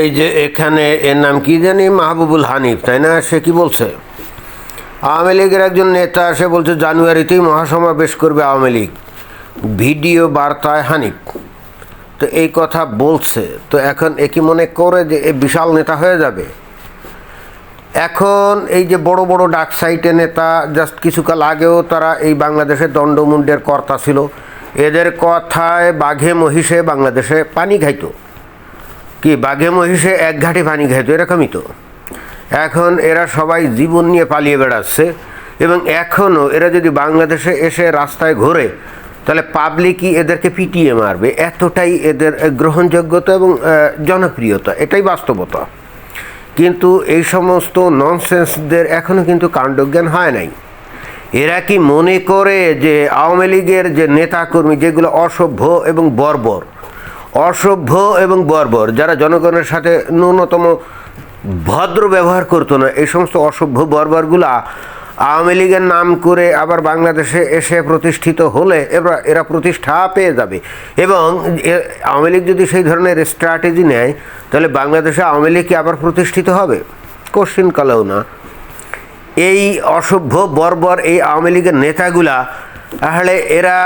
এই যে এখানে এর নাম কি জানি? মাহবুবুল হানিফ, তাই না? সে কি বলছে? আওয়ামী লীগের একজন নেতা, সে বলছে, জানুয়ারিতেই মহাসমাবেশ করবে আওয়ামী লীগ। ভিডিও বার্তায় হানিফ। তো এই কথা বলছে। তো এখন এ কি মনে করে যে এ বিশাল নেতা হয়ে যাবে? এখন এই যে বড় বড় ডাক সাইটে নেতা, জাস্ট কিছুকাল আগেও তারা এই বাংলাদেশের দণ্ডমুণ্ডের কর্তা ছিল। এদের কথায় বাঘে মহিষে বাংলাদেশে পানি খাইতো। কি বাঘে মহিষে এক ঘাটে পানি খাইতো? এরকমই তো। এখন এরা সবাই জীবন নিয়ে পালিয়ে বেড়াচ্ছে এবং এখনও এরা যদি বাংলাদেশে এসে রাস্তায় ঘোরে, তাহলে পাবলিকই এদেরকে পিটিয়ে মারবে। এতটাই এদের গ্রহণযোগ্যতা এবং জনপ্রিয়তা। এটাই বাস্তবতা। কিন্তু এই সমস্ত ননসেন্সদের এখনও কিন্তু কাণ্ডজ্ঞান হয় নাই। এরা কি মনে করে যে আওয়ামী লীগের যে নেতাকর্মী, যেগুলো অসভ্য এবং বর্বর অসভ্য এবং বর্বর, যারা জনগণের সাথে ন্যূনতম ভদ্র ব্যবহার করতো না, এই সমস্ত অসভ্য বর্বরগুলা আওয়ামী লীগের নাম করে আবার বাংলাদেশে এসে প্রতিষ্ঠিত হলে এবার এরা প্রতিষ্ঠা পেয়ে যাবে। এবং আওয়ামী লীগ যদি সেই ধরনের স্ট্র্যাটেজি নেয়, তাহলে বাংলাদেশে আওয়ামী লীগ কি আবার প্রতিষ্ঠিত হবে? কোশ্চিন কালেও না। এই অসভ্য, বর্বর এই আওয়ামী লীগের নেতাগুলা, তাহলে এরা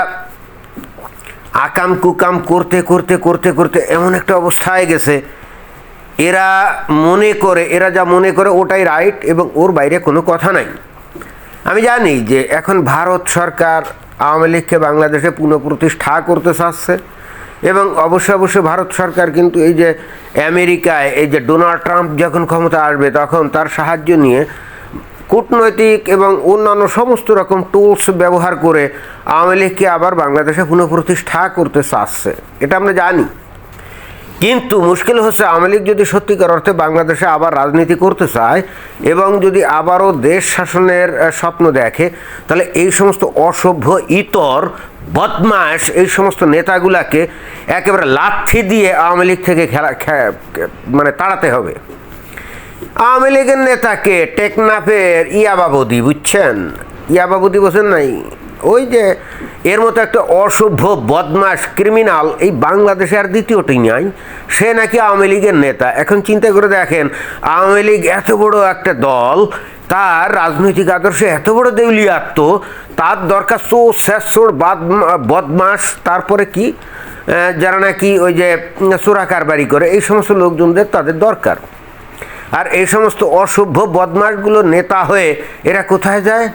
আকাম কুকাম করতে করতে করতে করতে এমন একটা অবস্থায় গেছে। এরা মনে করে, এরা যা মনে করে ওটাই রাইট এবং ওর বাইরে কোনো কথা নাই। আমি জানি যে এখন ভারত সরকার আওয়ামী লীগকে বাংলাদেশে পুনঃপ্রতিষ্ঠা করতে চাচ্ছে এবং অবশ্যই অবশ্যই ভারত সরকার কিন্তু এই যে আমেরিকায় এই যে ডোনাল্ড ট্রাম্প যখন ক্ষমতা আসবে তখন তার সাহায্য নিয়ে কূটনৈতিক এবং অন্যান্য সমস্ত রকম টুলস ব্যবহার করে আওয়ামী লীগকে আবার বাংলাদেশে পুনঃপ্রতিষ্ঠা করতে চাচ্ছে। এটা আমরা জানি। কিন্তু মুশকিল হচ্ছে আওয়ামী লীগ যদি সত্যিকার অর্থে বাংলাদেশে আবার রাজনীতি করতে চায় এবং যদি আবারও দেশ শাসনের স্বপ্ন দেখে, তাহলে এই সমস্ত অসভ্য ইতর বদমাস এই সমস্ত নেতাগুলাকে একেবারে লাথি দিয়ে আওয়ামী লীগ থেকে খেলা মানে তাড়াতে হবে। আওয়ামী লীগের নেতাকে টেকনাফের ইয়াবাবদি, বুঝছেন? ইয়াবাবদি বলছেন নাই? ওই যে এর মতো একটা অসভ্য বদমাস ক্রিমিনাল এই বাংলাদেশে আর দ্বিতীয়টি নাই। সে নাকি আওয়ামী লীগের নেতা। এখন চিন্তা করে দেখেন, আওয়ামী লীগ এত বড় একটা দল, তার রাজনৈতিক আদর্শে এত বড় দেউলিয়াত্ম তার দরকার সো শেষোর বদমাস তারপরে কি? যারা নাকি ওই যে চোরা কারবারি করে, এই সমস্ত লোকজনদের তাদের দরকার। আর এই সমস্ত অসভ্য বদমাশগুলো নেতা হয়ে এরা কোথায় যায়?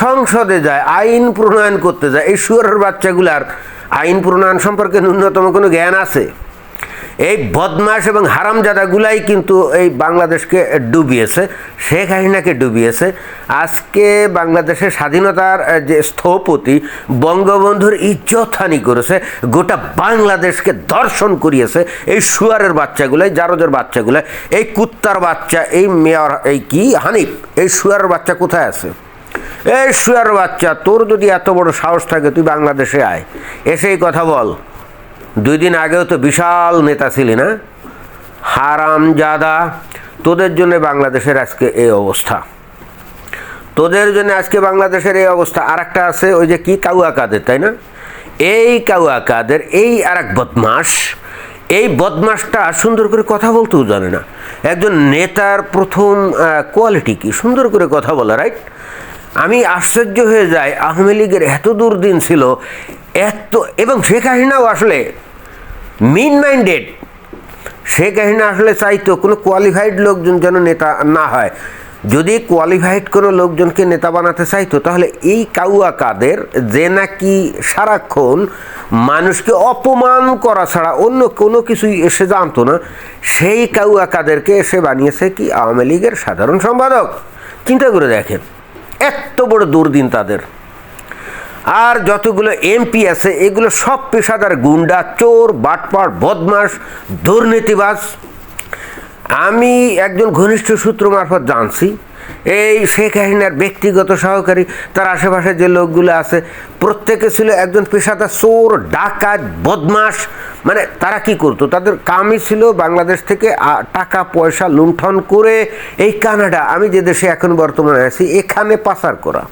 সংসদে যায়, আইন প্রণয়ন করতে যায়। এই শুয়ারের বাচ্চাগুলার আইন প্রণয়ন সম্পর্কে ন্যূনতম কোনো জ্ঞান আছে? এই বদমাস এবং হারামজাদাগুলাই কিন্তু এই বাংলাদেশকে ডুবিয়েছে। শেখ হাসিনাকে ডুবিয়েছে। আজকে বাংলাদেশের স্বাধীনতার যে স্থপতি বঙ্গবন্ধুর ইজ্জতহানি করেছে, গোটা বাংলাদেশকে দর্শন করিয়েছে এই শুয়ারের বাচ্চাগুলাই জারজের বাচ্চাগুলাই। এই কুত্তার বাচ্চা, এই মেয়র, এই কি? হানিফ, এই শুয়ারের বাচ্চা কোথায় আছে? এই শুয়ার বাচ্চা, তোর যদি এত বড় সাহস থাকে, তুই বাংলাদেশে আয়। এসে এই কথা বল। দুই দিন আগেও তো বিশাল নেতা ছিলি না? হারাম জাদা, তোদের জন্য বাংলাদেশের আজকে এই অবস্থা। তোদের জন্য আজকে বাংলাদেশের এই অবস্থা। আর একটা আছে, ওই যে কি কাউয়া কাদের, তাই না? এই কাউয়া কাদের, এই আর এক বদমাস এই বদমাসটা সুন্দর করে কথা বলতেও জানে না। একজন নেতার প্রথম কোয়ালিটি কি? সুন্দর করে কথা বলা, রাইট? আমি আশ্চর্য হয়ে যাই, আওয়ামী লীগের এত দুর্দিন ছিল, এত এবং শেখ হাসিনাও আসলে মিন মাইন্ডেড শেখ হাসিনা আসলে চাইতো কোনো কোয়ালিফাইড লোকজন যেন নেতা না হয়। যদি কোয়ালিফাইড কোনো লোকজনকে নেতা বানাতে চাইতো তাহলে এই কাউয়া কাদের যে নাকি সারাক্ষণ মানুষকে অপমান করা ছাড়া অন্য কোনো কিছুই এসে জানতো না, সেই কাউয়া কাদেরকে এসে বানিয়েছে কি আওয়ামী লীগের সাধারণ সম্পাদক? চিন্তা করে দেখেন, এত বড় দুর্দিন তাদের। আর যতগুলো এমপি আছে, এগুলো সব পেশাদার গুন্ডা, চোর বাটপাট বদমাস দুর্নীতিবাজ। আমি একজন ঘনিষ্ঠ সূত্র মারফত জানছি, এই শেখ হাসিনার ব্যক্তিগত সহকারী, তার আশেপাশে যে লোকগুলো আছে, প্রত্যেকে ছিল একজন পেশাদার চোর, ডাকাত বদমাস মানে তারা কি করতো? তাদের কামই ছিল বাংলাদেশ থেকে টাকা, পয়সা লুণ্ঠন করে এই কানাডা, আমি যে দেশে এখন বর্তমানে আছি, এখানে পাচার করা।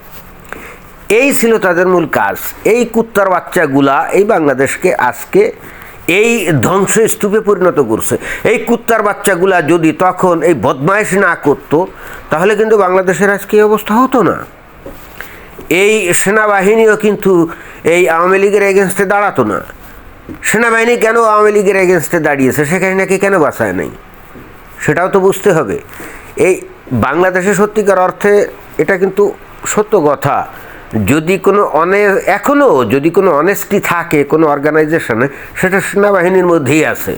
এই ছিল তাদের মূল কাজ। এই কুত্তার বাচ্চাগুলা এই বাংলাদেশকে আজকে এই ধ্বংসস্তূপে পরিণত করছে। এই কুত্তার বাচ্চাগুলা যদি তখন এই বদমাইশ না করতো, তাহলে কিন্তু বাংলাদেশের আজকে এই অবস্থা হতো না। এই সেনাবাহিনীও কিন্তু এই আওয়ামী লীগের এগেনস্টে দাঁড়াতো না। সেনাবাহিনী কেন আওয়ামী লীগের এগেনস্টে দাঁড়িয়েছে, সেখানে নাকি কেন বাঁচায় নাই? সেটাও তো বুঝতে হবে। এই বাংলাদেশে সত্যিকার অর্থে এটা কিন্তু সত্য কথা। যদি কোনো অনে এখনও যদি কোনো অনেস্টি থাকে কোনো অর্গানাইজেশনে সেটা সেনাবাহিনীর মধ্যেই আছে।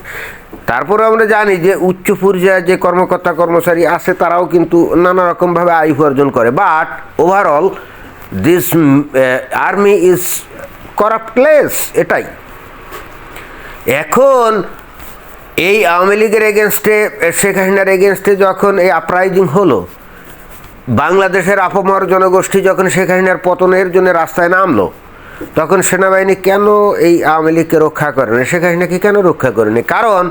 তারপরে আমরা জানি যে উচ্চ পর্যায়ে যে কর্মকর্তা কর্মচারী আছে, তারাও কিন্তু নানা রকমভাবে আয় উপার্জন করে। But overall this army is corrupt place এটাই। এখন এই আওয়ামী লীগের এগেনস্টে শেখ হাসিনার এগেনস্টে যখন এই আপরাইজিং হলো বাংলাদেশের আপামর জনগোষ্ঠী যখন শেখ হাসিনার পতনের জন্য রাস্তায় নামলো, তখন সেনাবাহিনী কেন এই আওয়ামী লীগকে রক্ষা করেনি শেখ হাসিনাকে কেন রক্ষা করেনি কারণ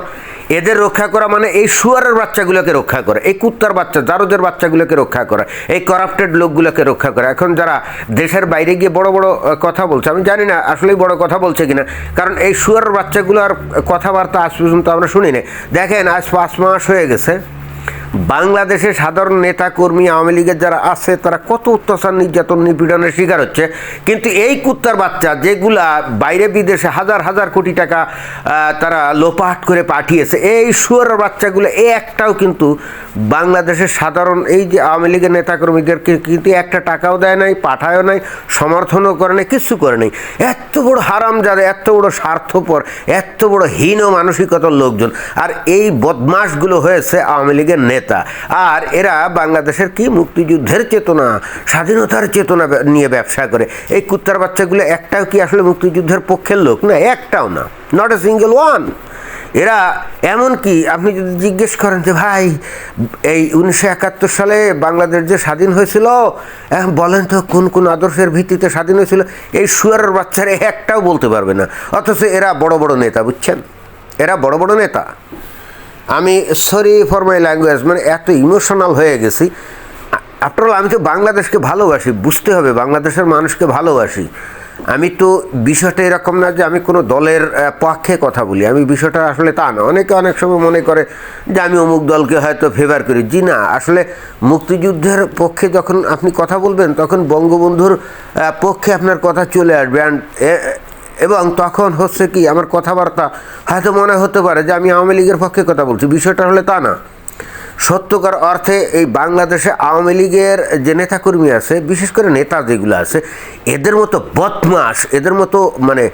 এদের রক্ষা করা মানে এই শুয়ারের বাচ্চাগুলোকে রক্ষা করে, এই কুত্তার বাচ্চা, জারদের বাচ্চাগুলোকে রক্ষা করা, এই করাপ্টেড লোকগুলোকে রক্ষা করা। এখন যারা দেশের বাইরে গিয়ে বড় বড় কথা বলছে, আমি জানি না আসলেই বড় কথা বলছে কিনা, কারণ এই শুয়ারের বাচ্চাগুলোর কথাবার্তা আজ পর্যন্ত আমরা শুনি দেখেন, আজ পাঁচ মাস হয়ে গেছে বাংলাদেশে সাধারণ নেতা কর্মী আওয়ামী লীগের যারা আছে, তারা কত অত্যাচার, নির্যাতন, নিপীড়নের শিকার হচ্ছে। কিন্তু এই কুত্তার বাচ্চা যেগুলা বাইরে বিদেশে হাজার হাজার কোটি টাকা তারা লোপাট করে পাঠিয়েছে, এই শুয়ারের বাচ্চাগুলো এই একটাও কিন্তু বাংলাদেশের সাধারণ এই যে আওয়ামী লীগের নেতাকর্মীদেরকে কিন্তু একটা টাকাও দেয় নাই, পাঠায়ও নাই, সমর্থনও করে নাই কিচ্ছু করে নাই। এত বড় হারাম যাদের এত বড় স্বার্থপর, এত বড় হীন মানসিকতার লোকজন। আর এই বদমাশগুলো হয়েছে আওয়ামী লীগের নেতা। আর এরা বাংলাদেশের কি মুক্তিযুদ্ধের চেতনা, স্বাধীনতার চেতনা নিয়ে ব্যবসা করে। এই কুত্তার বাচ্চাগুলো একটাও কি আসলে মুক্তিযুদ্ধের পক্ষের লোক? না, একটাও না। নট এ সিঙ্গেল ওয়ান এরা এমন কি? আপনি যদি জিজ্ঞেস করেন যে, ভাই, এই উনিশশো একাত্তর সালে বাংলাদেশ যে স্বাধীন হয়েছিল বলেন তো কোন কোন আদর্শের ভিত্তিতে স্বাধীন হয়েছিল? এই সুয়ারের বাচ্চারা একটাও বলতে পারবে না। অথচ এরা বড় বড় নেতা, বুঝছেন? এরা বড় বড় নেতা। আমি সরি ফর মাই ল্যাঙ্গুয়েজ মানে এত ইমোশনাল হয়ে গেছি। আফটার আমি তো বাংলাদেশকে ভালোবাসি, বুঝতে হবে, বাংলাদেশের মানুষকে ভালোবাসি। আমি তো বিষয়টা এরকম না যে আমি কোনো দলের পক্ষে কথা বলি। আমি বিষয়টা আসলে তা না। অনেকে অনেক সময় মনে করে যে আমি অমুক দলকে হয়তো ফেভার করি। জি না, আসলে মুক্তিযুদ্ধের পক্ষে যখন আপনি কথা বলবেন, তখন বঙ্গবন্ধুর পক্ষে আপনার কথা চলে আসবে। অ্যান্ড এবং তখন হচ্ছে কি আমার কথাবার্তা হয়তো মনে হতে পারে যে আমি আওয়ামী লীগের পক্ষে কথা বলছি। বিষয়টা হলে তা না। সত্যকার অর্থে এই বাংলাদেশে আওয়ামী লীগের যে নেতাকর্মী আছে, বিশেষ করে নেতা যেগুলো আছে, এদের মতো বদমাস এদের মতো মানে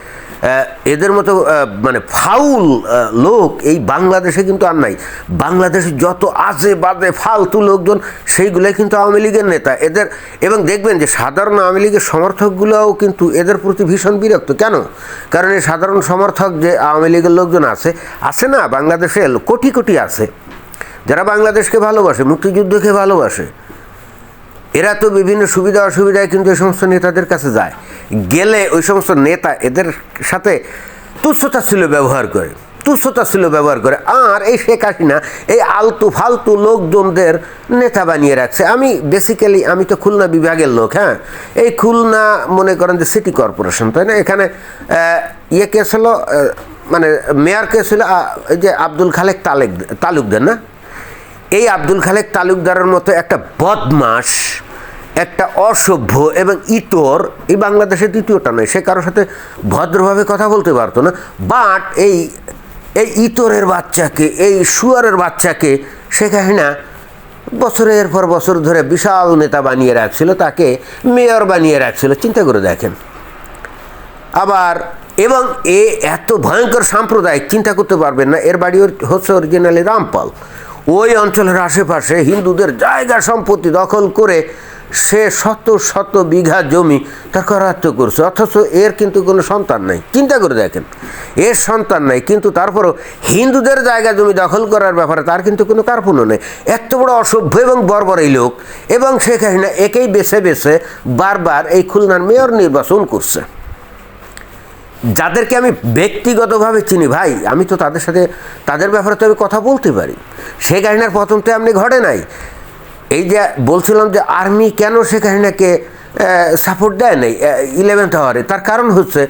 এদের মতো মানে ফাউল লোক এই বাংলাদেশে কিন্তু আর নাই। বাংলাদেশে যত আজে বাজে ফালতু লোকজন, সেইগুলোই কিন্তু আওয়ামী লীগের নেতা। এদের, এবং দেখবেন যে সাধারণ আওয়ামী লীগের সমর্থকগুলোও কিন্তু এদের প্রতি ভীষণ বিরক্ত। কেন? কারণ এই সাধারণ সমর্থক যে আওয়ামী লীগের লোকজন আছে আছে না? বাংলাদেশে কোটি কোটি আছে? যারা বাংলাদেশকে ভালোবাসে, মুক্তিযুদ্ধকে ভালোবাসে এরা তো বিভিন্ন সুবিধা অসুবিধায় কিন্তু এই সমস্ত নেতাদের কাছে যায়। গেলে ওই সমস্ত নেতা এদের সাথে তুচ্ছতা ছিল ব্যবহার করে, তুচ্ছতা ছিল ব্যবহার করে। আর এই শেখ হাসিনা এই আলতু ফালতু লোকজনদের নেতা বানিয়ে রাখছে। আমি বেসিক্যালি আমি তো খুলনা বিভাগের লোক হ্যাঁ? এই খুলনা মনে করেন যে সিটি কর্পোরেশন তাই না? এখানে ইয়ে কেস হলো মানে মেয়র কেস হলো যে আব্দুল খালেক তালেক, তালুকদার, না? এই আব্দুল খালেক তালুকদারের মতো একটা বদমাস একটা অসভ্য এবং ইতর এই বাংলাদেশের দ্বিতীয়টা নয়, সে কারোর সাথে ভদ্রভাবে কথা বলতে পারতো না বাট এই এই ইতরের বাচ্চাকে, এই শুয়ারের বাচ্চাকে শেখায় না বছরের পর বছর ধরে বিশাল নেতা বানিয়ে রাখছিল, তাকে মেয়র বানিয়ে রাখছিল, চিন্তা করে দেখেন। আবার, এবং এ এত ভয়ঙ্কর সাম্প্রদায়িক, চিন্তা করতে পারবেন না, এর বাড়ি হচ্ছে অরিজিনালি রামপাল। ওই অঞ্চলের আশেপাশে হিন্দুদের জায়গা সম্পত্তি দখল করে সে শত শত বিঘা জমি তার করাত্ম করছে। অথচ এর কিন্তু কোনো সন্তান নাই। চিন্তা করে দেখেন, এর সন্তান নাই, কিন্তু তারপরও হিন্দুদের জায়গা জমি দখল করার ব্যাপারে তার কিন্তু কোনো কার্পণ্য নেই। এত বড় অসভ্য এবং বর্বর এই লোক, এবং হাসিনা একেই বেছে বেছে বারবার এই খুলনার মেয়র নির্বাচন করছে। যাদেরকে আমি ব্যক্তিগতভাবে চিনি, ভাই, আমি তো তাদের সাথে, তাদের ব্যাপারে তো আমি কথা বলতে পারি। শেখ হাসিনার প্রথম তো এমনি ঘটে নাই। এই যে বলছিলাম যে আর্মি কেন শেখ হাসিনাকে সাপোর্ট দেয় নাই ইলেভেন্থ আওয়ারে তার কারণ হচ্ছে,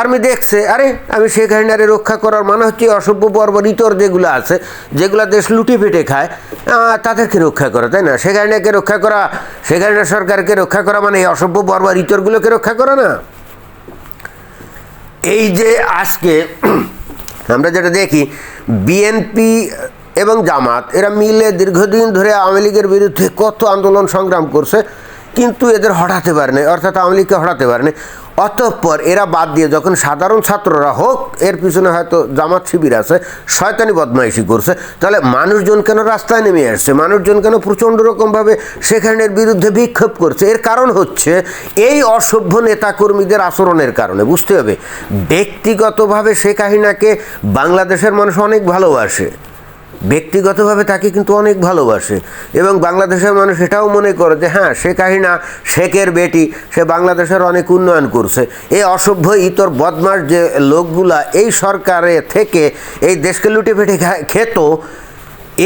আর্মি দেখছে, আরে, আমি শেখ হাসিনারে রক্ষা করার মানে হচ্ছে অসভ্য বর্বর ইতর যেগুলো আছে, যেগুলো দেশ লুটে পেটে খায় তাদেরকে রক্ষা করা, তাই না? শেখ হাসিনাকে রক্ষা করা শেখ হাসিনা সরকারকে রক্ষা করা মানে এই অসভ্য বর্বর ইতরগুলোকে রক্ষা করা না? এই যে আজকে আমরা যেটা দেখি বিএনপি এবং জামাত, এরা মিলে দীর্ঘদিন ধরে আওয়ামী লীগের বিরুদ্ধে কত আন্দোলন সংগ্রাম করছে, কিন্তু এদের হটাতে পারেনি, অর্থাৎ আওয়ামী লীগকে হটাতে পারেনি। অতঃপর এরা বাদ দিয়ে যখন সাধারণ ছাত্ররা হোক, এর পিছনে হয়তো জামাত শিবির আছে, শয়তানি বদমাইশি করছে, তাহলে মানুষজন কেন রাস্তায় নেমে আসছে? মানুষজন কেন প্রচণ্ড রকমভাবে সেখানের বিরুদ্ধে বিক্ষোভ করছে? এর কারণ হচ্ছে এই অসভ্য নেতাকর্মীদের আচরণের কারণে, বুঝতে হবে। ব্যক্তিগতভাবে শেখ হাসিনাকে বাংলাদেশের মানুষ অনেক ভালোবাসে। ব্যক্তিগতভাবে তাকে কিন্তু অনেক ভালোবাসে এবং বাংলাদেশের মানুষ এটাও মনে করে যে হ্যাঁ সে কাহিনা শেখের বেটি, সে বাংলাদেশের অনেক উন্নয়ন করছে। এই অসভ্য ইতর বদমাস যে লোকগুলা এই সরকারে থেকে এই দেশকে লুটে পেটে খেত,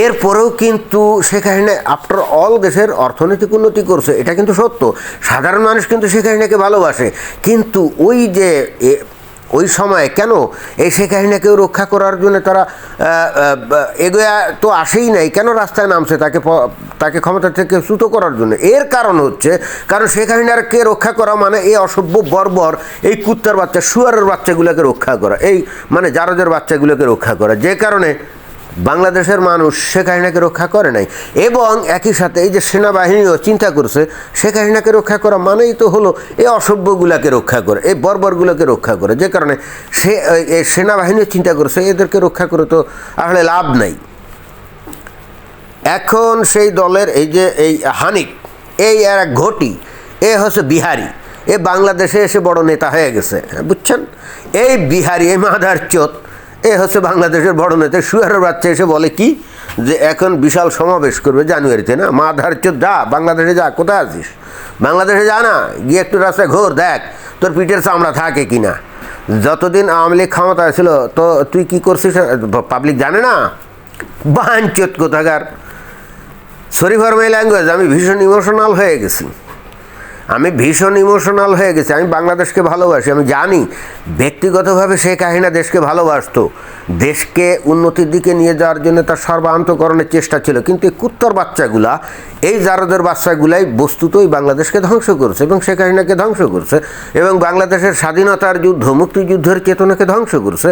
এরপরেও কিন্তু শেখ হাসিনা আফটার অল দেশের অর্থনৈতিক উন্নতি করছে, এটা কিন্তু সত্য। সাধারণ মানুষ কিন্তু শেখ হাসিনাকে ভালোবাসে। কিন্তু ওই যে ওই সময় কেন? এই শেখ হাসিনাকেও রক্ষা করার জন্য তারা এগোয়া তো আসেই নাই। কেন রাস্তায় নামছে তাকে তাকে ক্ষমতা থেকে চ্যুত করার জন্য? এর কারণ হচ্ছে, কারণ শেখ হাসিনাকে রক্ষা করা মানে এই অসভ্য, বর্বর এই কুত্তার বাচ্চা, শুয়ারের বাচ্চাগুলোকে রক্ষা করা। এই মানে জারদের বাচ্চাগুলোকে রক্ষা করা। যে কারণে বাংলাদেশের মানুষ শেখ হাসিনাকে রক্ষা করে নাই। এবং একই সাথে এই যে সেনাবাহিনীও চিন্তা করছে, শেখ হাসিনাকে রক্ষা করা মানেই তো হলো এই অসভ্যগুলাকে রক্ষা করে এই বর্বরগুলোকে রক্ষা করে। যে কারণে সে সেনাবাহিনীও চিন্তা করছে, এদেরকে রক্ষা করে তো আসলে লাভ নাই। এখন সেই দলের এই যে, এই হানিক এই আর এক ঘটি, এ হচ্ছে বিহারি। এ বাংলাদেশে এসে বড় নেতা হয়ে গেছে, বুঝছেন? এই বিহারি, এই মাদার চোত এ হচ্ছে বাংলাদেশের বড় নেতা। সুয়ারের বাচ্চা এসে বলে কি? যে এখন বিশাল সমাবেশ করবে জানুয়ারিতে না? মাধার চোত যা, বাংলাদেশে যা, কোথায় আছিস? বাংলাদেশে যা না, গিয়ে একটু রাস্তায় ঘোর, দেখ, তোর পিঠের চামড়া থাকে কি না? যতদিন আওয়ামী লীগ ক্ষমতায় ছিল, তো তুই কি করছিস? পাবলিক জানে না? বাঞ্চত কোথাকার। সরি ফর মাই ল্যাঙ্গুয়েজ আমি ভীষণ ইমোশনাল হয়ে গেছি। আমি ভীষণ ইমোশনাল হয়ে গেছি। আমি বাংলাদেশকে ভালোবাসি, আমি জানি ব্যক্তিগতভাবে শেখ হাসিনা দেশকে ভালোবাসতো। দেশকে উন্নতির দিকে নিয়ে যাওয়ার জন্য তার সর্বান্তকরণের চেষ্টা ছিল। কিন্তু এই কুত্তর বাচ্চাগুলা, এই জারদের বাচ্চাগুলাই বস্তুতই বাংলাদেশকে ধ্বংস করছে এবং শেখ হাসিনাকে ধ্বংস করছে এবং বাংলাদেশের স্বাধীনতার যুদ্ধ, মুক্তিযুদ্ধের চেতনাকে ধ্বংস করছে।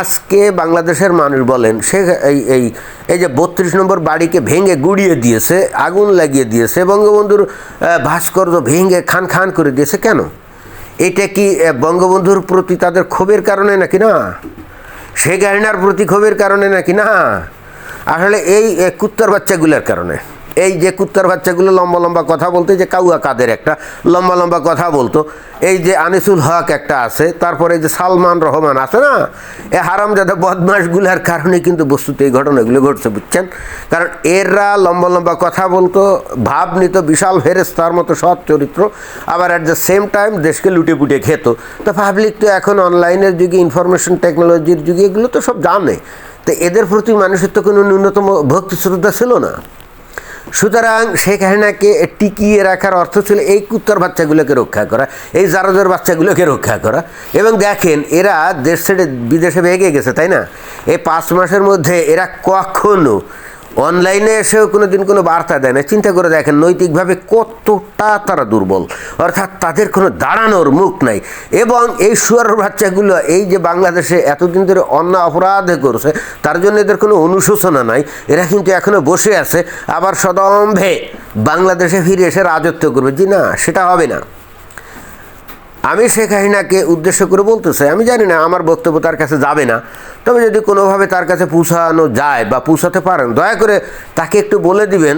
আজকে বাংলাদেশের মানুষ বলেন, সে এই এই এই যে বত্রিশ নম্বর বাড়িকে ভেঙে গুড়িয়ে দিয়েছে, আগুন লাগিয়ে দিয়েছে, বঙ্গবন্ধুর ভাস্কর্য ভেঙে খান খান করে দিয়েছে কেন? এটা কি বঙ্গবন্ধুর প্রতি তাদের ক্ষোভের কারণে নাকি না? শেখ হাসিনার প্রতি ক্ষোভের কারণে নাকি না? আসলে এই কুত্তার বাচ্চাগুলোর কারণে। এই যে কুত্তার বাচ্চাগুলো লম্বা লম্বা কথা বলতে যে কাউয়া কাদের একটা লম্বা লম্বা কথা বলতো, এই যে আনিসুল হক একটা আছে, তারপরে যে সালমান রহমান আছে না, এ হারামজাদা বদমাশগুলার কারণে কিন্তু বস্তুতে এই ঘটনাগুলো ঘটছে, বুঝছেন? কারণ এরা লম্বা লম্বা কথা বলতো, ভাব নিত, বিশাল ফেরেস তার মতো সৎ চরিত্র, আবার অ্যাট দ্য সেম টাইম দেশকে লুটে পুটে খেত। তো পাবলিক তো এখন অনলাইনের যুগে ইনফরমেশন টেকনোলজির যুগে এগুলো তো সব জানে। তো এদের প্রতি মানুষের তো কোনো ন্যূনতম ভক্তি শ্রদ্ধা ছিল না। সুতরাং শেখ হাসিনাকে টিকিয়ে রাখার অর্থ ছিল এই কুত্তর বাচ্চাগুলোকে রক্ষা করা, এই জারজর বাচ্চাগুলোকে রক্ষা করা। এবং দেখেন, এরা দেশ ছেড়ে বিদেশে ভেগে গেছে, তাই না? এই পাঁচ মাসের মধ্যে এরা কখনো অনলাইনে এসেও কোনো দিন কোনো বার্তা দেয় না। চিন্তা করে দেখেন নৈতিকভাবে কতটা তারা দুর্বল। অর্থাৎ তাদের কোনো দাঁড়ানোর মুখ নাই। এবং এই শুয়ার বাচ্চাগুলো, এই যে বাংলাদেশে এতদিন ধরে অন্য অপরাধ করছে, তার জন্য এদের কোনো অনুশোচনা নাই। এরা কিন্তু এখনও বসে আছে, আবার সদম্ভে বাংলাদেশে ফিরে এসে রাজত্ব করবে। জি না, সেটা হবে না। আমি শেখ হাসিনাকে উদ্দেশ্য করে বলতে চাই আমি জানি না আমার বক্তব্য তার কাছে যাবে না, তবে যদি কোনোভাবে তার কাছে পৌঁছানো যায় বা পৌঁছাতে পারেন, দয়া করে তাকে একটু বলে দিবেন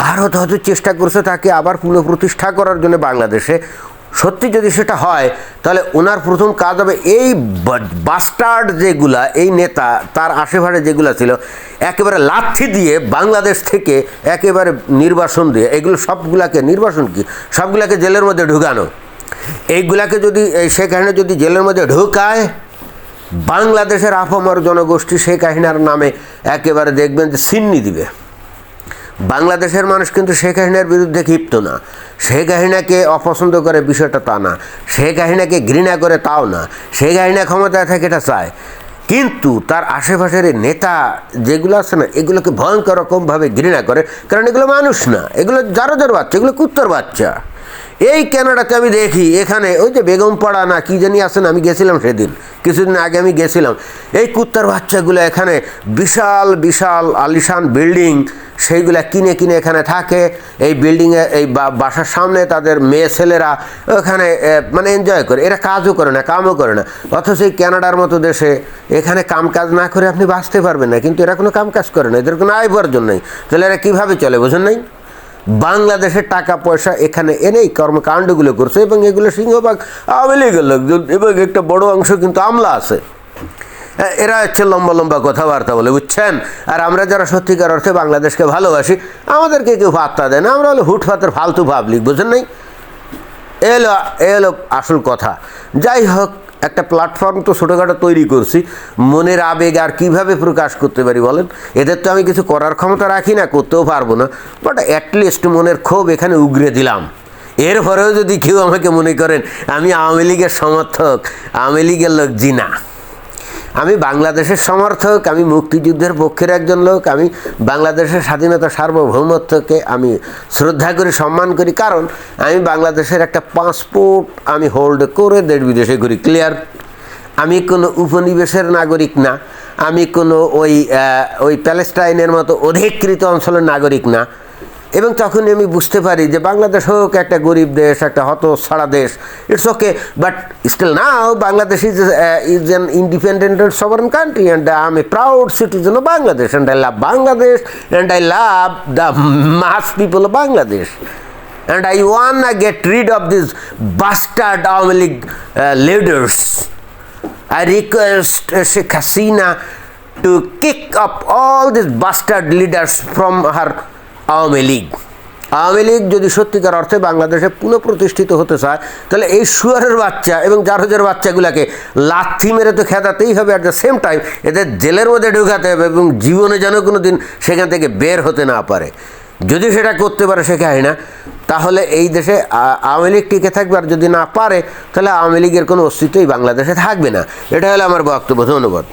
ভারত হয়তো চেষ্টা করছে তাকে আবার পুনঃপ্রতিষ্ঠা করার জন্য বাংলাদেশে। সত্যি যদি সেটা হয়, তাহলে ওনার প্রথম কাজ হবে এই বাস্টার্ড যেগুলা, এই নেতা, তার আশেপাশে যেগুলো ছিল, একেবারে লাথি দিয়ে বাংলাদেশ থেকে একেবারে নির্বাসন দিয়ে, এগুলো সবগুলাকে নির্বাসন কি? সবগুলাকে জেলের মধ্যে ঢুকানো। এইগুলাকে যদি শেখ হাসিনা যদি জেলের মধ্যে ঢুকায়, বাংলাদেশের আফামর জনগোষ্ঠী শেখ হাসিনার নামে একেবারে দেখবেন যে সিন্নি দিবে। বাংলাদেশের মানুষ কিন্তু শেখ হাসিনার বিরুদ্ধে ক্ষিপ্ত না। শেখ হাসিনাকে অপছন্দ করে বিষয়টা তা না। শেখ হাসিনাকে ঘৃণা করে তাও না। শেখ হাসিনা ক্ষমতায় থাকে এটা চায়। কিন্তু তার আশেপাশের নেতা যেগুলো আছে না, এগুলোকে ভয়ঙ্কর রকমভাবে ঘৃণা করে। কারণ এগুলো মানুষ না। এগুলো যারো যার বাচ্চা, এগুলো কুত্তর বাচ্চা। এই ক্যানাডাতে আমি দেখি, এখানে ওই যে বেগমপাড়া না কি জানি আসেন আমি গেছিলাম সেদিন, কিছুদিন আগে আমি গেছিলাম। এই কুত্তার বাচ্চাগুলো এখানে বিশাল বিশাল আলিশান বিল্ডিং, সেইগুলা কিনে কিনে এখানে থাকে। এই বিল্ডিংয়ে এই বাসার সামনে তাদের মেয়ে ছেলেরা ওখানে মানে এনজয় করে। এরা কাজও করে না, কামও করে না। অথচ এই ক্যানাডার মতো দেশে এখানে কাম কাজ না করে আপনি বাঁচতে পারবেন না, কিন্তু এরা কোনো কাম কাজ করে না, এদের কোনো আয় উপার্জন নেই। তাহলে এরা কীভাবে চলে, বোঝেন নাই? বাংলাদেশের টাকা পয়সা এখানে এনেই কর্মকাণ্ডগুলো করছে এবং এগুলো সিংহভাগ আওয়ামী লীগের লোকজন এবং একটা বড় অংশ কিন্তু আমলা আছে। হ্যাঁ, এরা হচ্ছে লম্বা লম্বা কথাবার্তা বলে বুঝছেন? আর আমরা যারা সত্যিকার অর্থে বাংলাদেশকে ভালোবাসি আমাদেরকে কেউ পাত্তা দেয় না। আমরা হলো হুটফাতের ফালতু ভাবলিক বুঝেন নাই? এলো হলো এ হলো আসল কথা। যাই হোক একটা প্ল্যাটফর্ম তো ছোটোখাটো তৈরি করছি। মনের আবেগ আর কীভাবে প্রকাশ করতে পারি বলেন? এদের তো আমি কিছু করার ক্ষমতা রাখি না, করতেও পারব না। বাট অ্যাটলিস্ট মনের ক্ষোভ এখানে উগরে দিলাম। এরপরেও যদি কেউ আমাকে মনে করেন, আমি আওয়ামী লীগের সমর্থক, আওয়ামী লীগের লোক জি না আমি বাংলাদেশের সমর্থক, আমি মুক্তিযুদ্ধের পক্ষের একজন লোক, আমি বাংলাদেশের স্বাধীনতা সার্বভৌমত্বকে আমি শ্রদ্ধা করি, সম্মান করি। কারণ আমি বাংলাদেশের একটা পাসপোর্ট আমি হোল্ড করে দেশ বিদেশে করি ক্লিয়ার আমি কোনো উপনিবেশের নাগরিক না, আমি কোনো ওই ওই প্যালেস্টাইনের মতো অধিকৃত অঞ্চলের নাগরিক না। এবং তখনই আমি বুঝতে পারি যে বাংলাদেশ হোক একটা গরিব দেশ একটা হতছাড়া দেশ it's okay but still now Bangladesh is is an independent and sovereign country and I am a proud citizen of Bangladesh and I love Bangladesh and I love the mass people of Bangladesh I wanna get rid of these bastard Awami League uh, leaders. I request uh, Sheikh Hasina to kick up all these bastard leaders from her Awami League. Awami League যদি সত্যিকার অর্থে বাংলাদেশে পুনঃপ্রতিষ্ঠিত হতে চায়, তাহলে এই শুয়ারের বাচ্চা এবং জারজের বাচ্চাগুলোকে লাথি মেরে তো খেদাতেই হবে অ্যাট দ্য সেম টাইম এদের জেলের মধ্যে ঢুকাতে হবে এবং জীবনে যেন কোনো দিন সেখান থেকে বের হতে না পারে। যদি সেটা করতে পারে সে না তাহলে এই দেশে আওয়ামী লীগ টিকে থাকবে আর যদি না পারে, তাহলে আওয়ামী লীগের কোনো অস্তিত্বই বাংলাদেশে থাকবে না। এটা হলো আমার বক্তব্য, ধন্যবাদ।